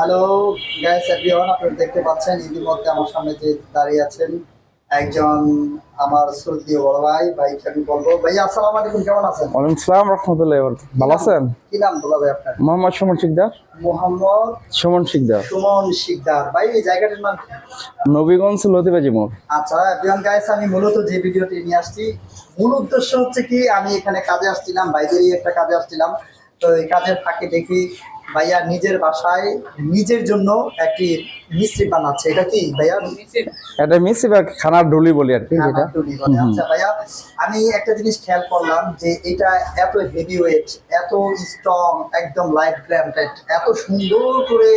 Hello gas everyone আপনারা দেখতে পাচ্ছেন ইতিমধ্যে আমার সামনে যে দাঁড়িয়ে আছেন একজন আমার শ্রদ্ধীয় বড় ভাই। ভাই আমি বলব? ভাই আসসালামু আলাইকুম কেমন আছেন? ওয়ালাইকুম সালাম রহমতুল্লাহ ভালো আছেন? কি নাম বলা ভাই আপনার? মোহাম্মদ সুমন শিকদার। মোহাম্মদ সুমন শিকদার। সুমন শিকদার। ভাই এই জায়গাটার নাম নবীগঞ্জ লতিবাজি মোড় আচ্ছা এভরিওয়ান গাইস আমি মূলত যে ভিডিওটি নিয়ে আসছি মূল উদ্দেশ্য হচ্ছে কি আমি এখানে কাজে আসছিলাম বাইরেই একটা কাজে আসছিলাম। তো এই কাজের ফাঁকে দেখি ভাইয়া নিজের বাসায় নিজের জন্য একটি মিস্ত্রি বানাচ্ছে। এটা কি ভাইয়া? এটা মিসি বা খানার ডুলি বলি আর কি যেটা। আচ্ছা ভাইয়া আমি একটা জিনিস খেয়াল করলাম যে এটা এত হেভি ওয়েট এত স্ট্রং একদম লাইট গ্র্যান্ডেড এত সুন্দর করে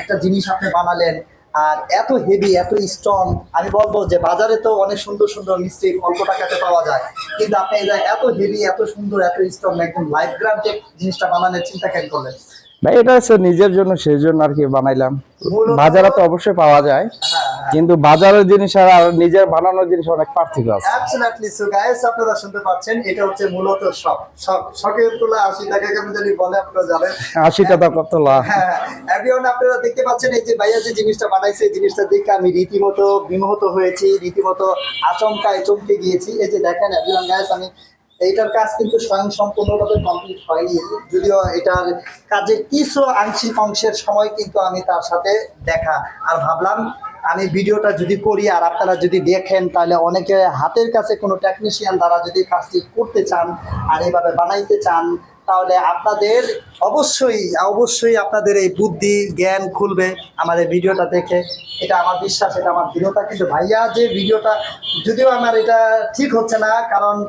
একটা জিনিস আপনি বানালেন আর এত হেভি এত স্ট্রং আমি বলব যে বাজারে তো অনেক সুন্দর সুন্দর মিস্ত্রি অল্প টাকাতে পাওয়া যায় কিন্তু আপনি এত হেভি এত সুন্দর এত স্ট্রং একদম লাইট গ্র্যান্ডেড জিনিসটা বানানোর চিন্তা কেন করলেন? ভাই এটা হচ্ছে নিজের জন্য সেই জন্য আর কি বানাইলাম। বাজারে তো অবশ্যই পাওয়া যায় হ্যাঁ কিন্তু বাজারের জিনিস আর নিজের বানানোর জিনিস অনেক পার্থক্য আছে। অ্যাবসলিউটলি সো গাইস আপনারা শুনতে পাচ্ছেন এটা হচ্ছে মূলত শখ। শখ শখের তোলা আশি টাকা কেমন জানি বলে আপনারা জানেন। আশি টাকা কত লাভ হ্যাঁ এভরিওয়ান আপনারা দেখতে পাচ্ছেন এই যে ভাইয়া যে জিনিসটা বানাইছে এই জিনিসটা দেখে আমি রীতিমতো বিমোহিত হয়েছি রীতিমতো আচমকায় চমকে গিয়েছি। এই যে দেখেন এভরিওয়ান গাইস আমি এইটার কাজ কিন্তু স্বয়ং সম্পূর্ণভাবে কমপ্লিট হয়নি। যদিও এটার কাজের কিছু আংশিক অংশের সময় কিন্তু আমি তার সাথে দেখা। আর ভাবলাম, আমি ভিডিওটা যদি করি আর আপনারা যদি দেখেন, তাহলে অনেকে হাতের কাছে কোনো টেকনিশিয়ান দ্বারা যদি কাজটি করতে চান আর এইভাবে বানাইতে চান তাহলে আপনাদের অবশ্যই অবশ্যই আপনাদের এই বুদ্ধি, জ্ঞান খুলবে এই ভিডিওটা দেখে। এটা আমার বিশ্বাস, এটা আমার দৃঢ়তা। কিন্তু ভাইয়া, যে ভিডিওটা, যদিও আমার এটা ঠিক হচ্ছে না, কারণ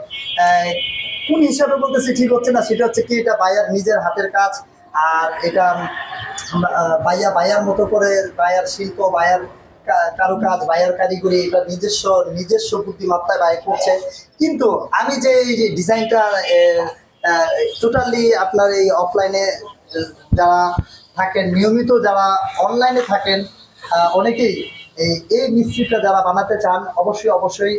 কোন হিসাবে বলতেছি ঠিক হচ্ছে না, সেটা হচ্ছে কি, এটা ভাইয়ার নিজের হাতের কাজ। আর এটা ভাইয়া ভাইয়ার মতো করে, ভাইয়ার শিল্প, ভাইয়ার কা- কারুকাজ, ভাইয়ার কারিগরি, এটা নিজস্ব নিজস্ব বুদ্ধিমত্তায় ভাই করছে। কিন্তু আমি যে এই যে ডিজাইনটা টোটালি আপনার এই অফলাইনে যারা থাকেন, নিয়মিত যারা অনলাইনে থাকেন অনেকেই এই মিস্ত্রিটা যারা বানাতে চান, অবশ্যই অবশ্যই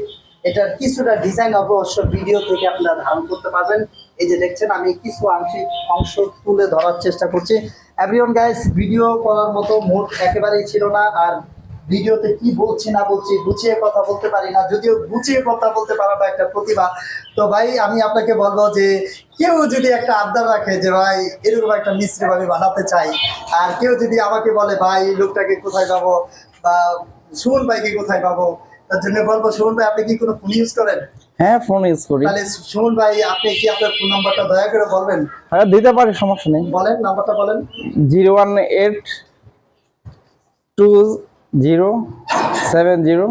এটার কিছুটা ডিজাইন অবশ্য ভিডিও থেকে আপনারা ধারণ করতে পারবেন। এই যে দেখছেন, আমি কিছু আংশিক অংশ তুলে ধরার চেষ্টা করছি। এভরিওন গাইস ভিডিও করার মতো মুড একেবারেই ছিল না, আর ভিডিওতে কি বলছি, না বলছি, গুছিয়ে কথা বলতে পারি না, যদিও গুছিয়ে কথা বলতে পারাটা একটা প্রতিভা। তো ভাই, আমি আপনাকে বলব যে কেউ যদি একটা আবদার রাখে যে ভাই এরকম একটা মিস্ত্রি আমি বানাতে চাই। আর কেউ যদি আমাকে বলে ভাই লোকটাকে কোথায় পাবো? বা সুমন ভাইকে কোথায় পাবো? তার জন্য বলব সুমন ভাই আপনি কি কোনো ফোন ইউজ করেন? হ্যাঁ ফোন ইউজ করি। তাহলে সুমন ভাই আপনি কি আপনার ফোন নাম্বারটা দয়া করে বলবেন? হ্যাঁ দিতে পারি সমস্যা নেই। বলেন নাম্বারটা বলেন। Zero one eight two zero seven zero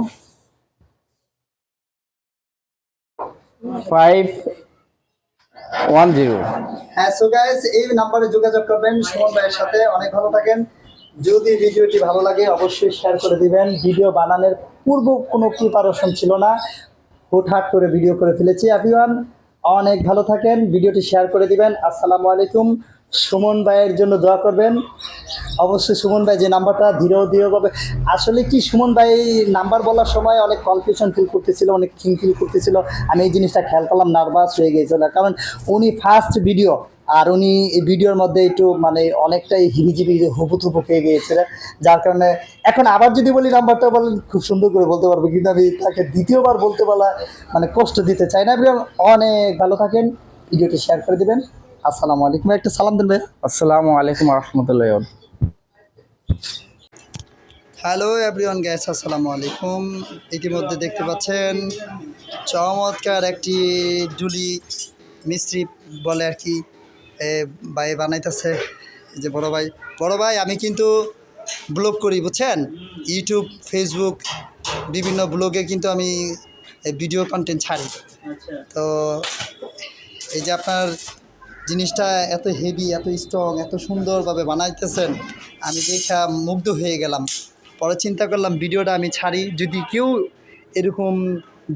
five one zero. হ্যাঁ সো গাইস এই নাম্বারে যোগাযোগ করবেন। সুমন ভাইয়ের সাথে অনেক ভালো থাকেন। যদি ভিডিওটি ভালো লাগে, অবশ্যই শেয়ার করে দিবেন। ভিডিও বানানোর পূর্ব কোনো প্রিপারেশন ছিল না। হুটহাট করে ভিডিও করে ফেলেছি। এভরিওয়ান অনেক ভালো থাকেন। ভিডিওটি শেয়ার করে দিবেন। আসসালামু আলাইকুম। সুমন ভাইয়ের জন্য দোয়া করবেন। অবশ্যই সুমন ভাই যে নাম্বারটা ধীরে ধীরেভাবে আসলে কি সুমন ভাই নাম্বার বলার সময় অনেক কনফিউশন ফিল করতেছিল, অনেক থিং ফিল করতেছিল। আমি এই জিনিসটা খেয়াল করলাম নার্ভাস হয়ে গিয়েছিল। কারণ উনি ফার্স্ট ভিডিও আর উনি এই ভিডিওর মধ্যে একটু মানে অনেকটাই হিবিজিবি হুপুথুপু পেয়ে গিয়েছিলেন। যার কারণে এখন আবার যদি বলি নাম্বারটা বলেন, খুব সুন্দর করে বলতে পারব। কিন্তু আমি তাকে দ্বিতীয়বার বলতে বলা মানে কষ্ট দিতে চাই না। অনেক ভালো থাকেন। ভিডিওটি শেয়ার করে দিবেন। আসসালামু আলাইকুম। একটা সালাম দেন ভাই আসসালামু আলাইকুম রহমতুল্লাহ হ্যালো এভরিওয়ান গ্যাস আসসালামু আলাইকুম। ইতিমধ্যে দেখতে পাচ্ছেন চমৎকার একটি জুলি মিস্ত্রি বলে আর কি এ, ভাই বানাইতেছে। এই যে বড় ভাই বড় ভাই আমি কিন্তু ব্লগ করি বুঝছেন? ইউটিউব ফেসবুক বিভিন্ন ব্লগে কিন্তু আমি ভিডিও কন্টেন্ট ছাড়ি। তো এই যে আপনার জিনিসটা এত হেভি এত স্ট্রং এত সুন্দরভাবে বানাইতেছেন, আমি দেখা মুগ্ধ হয়ে গেলাম। পরে চিন্তা করলাম, ভিডিওটা আমি ছাড়ি। যদি কেউ এরকম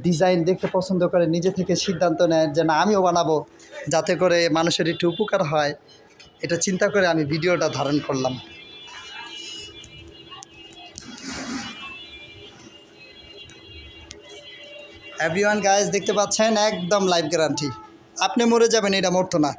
ডিজাইন দেখতে পছন্দ করে, নিজে থেকে সিদ্ধান্ত নেয় যে না, আমিও বানাবো, যাতে করে মানুষের একটু উপকার হয়, এটা চিন্তা করে আমি ভিডিওটা ধারণ করলাম। এভরিওয়ান গাইজ দেখতে পাচ্ছেন, একদম লাইভ গ্যারান্টি আপনি মরে যাবেন, এটা মরতো না।